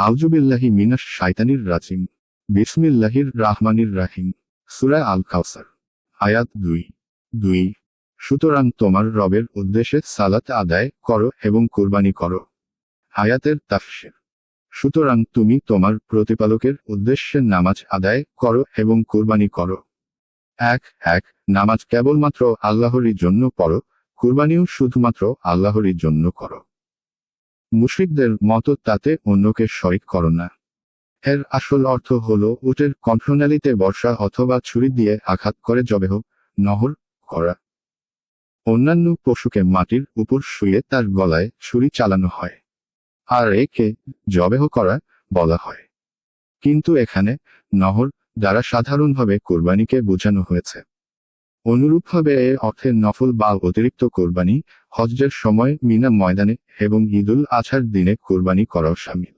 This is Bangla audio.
আউজুবিল্লাহি মিনাস শাইতানির রাজিম। বিসমিল্লাহির রাহমানির রাহিম। সুরা আল কাউসার আয়াত দুই। দুই। সুতরাং তোমার রবের উদ্দেশ্যে সালাত আদায় করো এবং কুরবানি করো। আয়াতের তাফসির। সুতরাং তুমি তোমার প্রতিপালকের উদ্দেশ্যে নামাজ আদায় করো এবং কুরবানি করো। এক এক, নামাজ কেবলমাত্র আল্লাহরই জন্য পড়ো, কুরবানিও শুধুমাত্র আল্লাহরই জন্য করো। মুশরিকদের মতো তাতে অন্যকে শরিক করো না। এর আসল অর্থ হল, উটের কণ্ঠনালীতে বর্ষা অথবা ছুরি দিয়ে আঘাত করে জবেহ, নহর করা অন্যান্য পশুকে মাটির উপর শুয়ে তার গলায় ছুরি চালানো হয়। আর একে জবেহ করা বলা হয়। কিন্তু এখানে নহর দ্বারা সাধারণভাবে কোরবানিকে বোঝানো হয়েছে। অনুরূপভাবে এ অর্থের নফল বা অতিরিক্ত কোরবানি হজ্জের সময় মিনা ময়দানে এবং ঈদুল আছার দিনে কোরবানি করাও সামিল।